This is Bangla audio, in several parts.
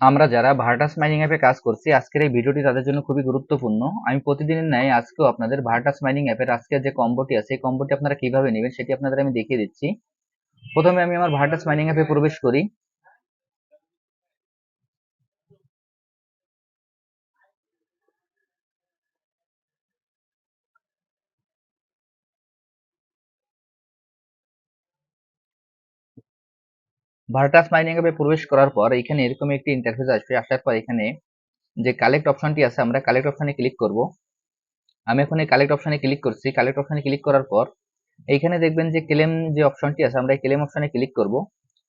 আমরা যারা ভার্টাস মাইনিং অ্যাপে কাজ করছি, আজকের এই ভিডিওটি তাদের জন্য খুবই গুরুত্বপূর্ণ। আমি প্রতিদিনের ন্যায় আজকেও আপনাদের ভার্টাস মাইনিং অ্যাপের আজকের যে কম্বোটি আছে, এই কম্বোটি আপনারা কীভাবে নেবেন সেটি আপনাদের আমি দেখিয়ে দিচ্ছি। প্রথমে আমি আমার ভার্টাস মাইনিং অ্যাপে প্রবেশ করি। ভার্টাস মাইনিং অ্যাপে প্রবেশ করার পর এখানে এরকম একটি ইন্টারফেস আসবে। আসার পর এখানে যে কালেক্ট অপশনটি আছে, আমরা কালেক্ট অপশনে ক্লিক করব। আমি এখন এই কালেক্ট অপশনে ক্লিক করছি। কালেক্ট অপশনে ক্লিক করার পর এইখানে দেখবেন যে ক্লেম যে অপশনটি আছে, আমরা ক্লেম অপশনে ক্লিক করব।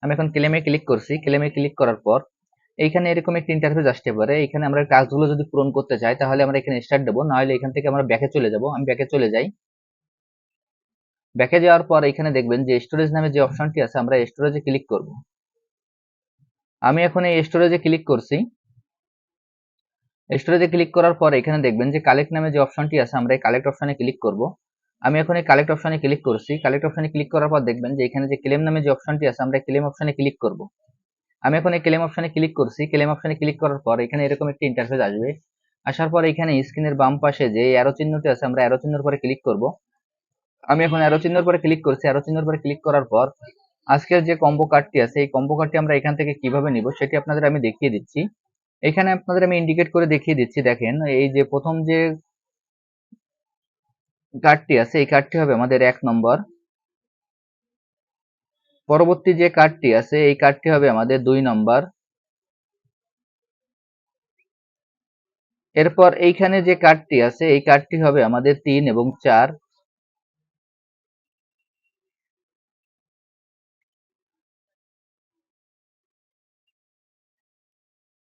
আমি এখন ক্লেমে ক্লিক করছি। ক্লেমে ক্লিক করার পর এইখানে এরকম একটি ইন্টারফেস আসতে পারে। এখানে আমরা কাজগুলো যদি পূরণ করতে চাই, তাহলে আমরা এখানে স্টার্ট দেবো। নাহলে এখান থেকে আমরা ব্যাকে চলে যাব। আমি ব্যাকে চলে যাই। ব্যাকে যাওয়ার পর এখানে দেখবেন যে স্টোরেজ নামে যে অপশনটি আছে, আমরা স্টোরেজে ক্লিক করব। আমি এখন এই স্টোরেজে ক্লিক করছি। স্টোরেজে ক্লিক করার পর এখানে দেখবেন যে কালেক্ট নামে যে অপশনটি আছে, আমরা এই কালেক্ট অপশনে ক্লিক করব। আমি এখন এই কালেক্ট অপশনে ক্লিক করছি। কালেক্ট অপশনে ক্লিক করার পর দেখবেন যে এখানে যে ক্লেম নামে যে অপশনটি আছে, আমরা ক্লেম অপশনে ক্লিক করব। আমি এখন এই ক্লেম অপশনে ক্লিক করছি। ক্লেম অপশনে ক্লিক করার পর এখানে এরকম একটি ইন্টারফেস আসবে। আসার পর এখানে স্ক্রিনের বাম পাশে যে অ্যারো চিহ্নটি আছে, আমরা অ্যারো চিহ্নের পরে ক্লিক করব। আমি এখন অ্যারো চিহ্নের পরে ক্লিক করছি। অ্যারো চিহ্নের পরে ক্লিক করার পর আজকের যে কম্বো কার্ডটি আছে, এই কম্বো কার্ডটি আমরা এখান থেকে কীভাবে নিব সেটি আপনাদের আমি দেখিয়ে দিচ্ছি। এখানে আপনাদের আমি ইন্ডিকেট করে দেখিয়ে দিচ্ছি, দেখেন, এই যে প্রথম যে কার্ডটি আছে, এই কার্ডটি হবে আমাদের এক নম্বর। পরবর্তী যে কার্ডটি আছে, এই কার্ডটি হবে আমাদের দুই নম্বর। এরপর এইখানে যে কার্ডটি আছে, এই কার্ডটি হবে আমাদের তিন এবং চার।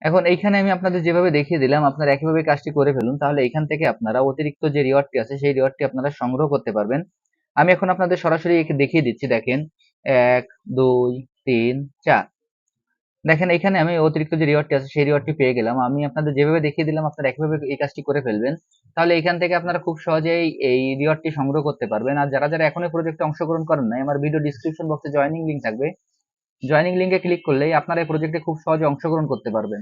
এখন এইখানে আমি আপনাদের যেভাবে দেখিয়ে দিলাম, আপনারা একইভাবে কাজটি করে ফেলুন, তাহলে এখান থেকে আপনারা অতিরিক্ত যে রিওয়ার্ডটি আছে, সেই রিওয়ার্ডটি আপনারা সংগ্রহ করতে পারবেন। আমি এখন আপনাদের সরাসরি দেখিয়ে দিচ্ছি, দেখেন। এক, দুই, তিন, চার। দেখেন, এখানে আমি অতিরিক্ত যে রিওয়ার্ডটি আছে, সেই রিওয়ার্ডটি পেয়ে গেলাম। আমি আপনাদের যেভাবে দেখিয়ে দিলাম, আপনারা একইভাবে এই কাজটি করে ফেলবেন। তাহলে এখান থেকে আপনারা খুব সহজেই এই রিওয়ার্ডটি সংগ্রহ করতে পারবেন। আর যারা যারা এখনও প্রজেক্টে অংশগ্রহণ করেন নাই, আমার ভিডিও ডিসক্রিপশন বক্সে জয়নিং লিঙ্ক থাকবে। জয়নিং লিঙ্কে ক্লিক করলেই আপনারা এই প্রজেক্টে খুব সহজে অংশগ্রহণ করতে পারবেন।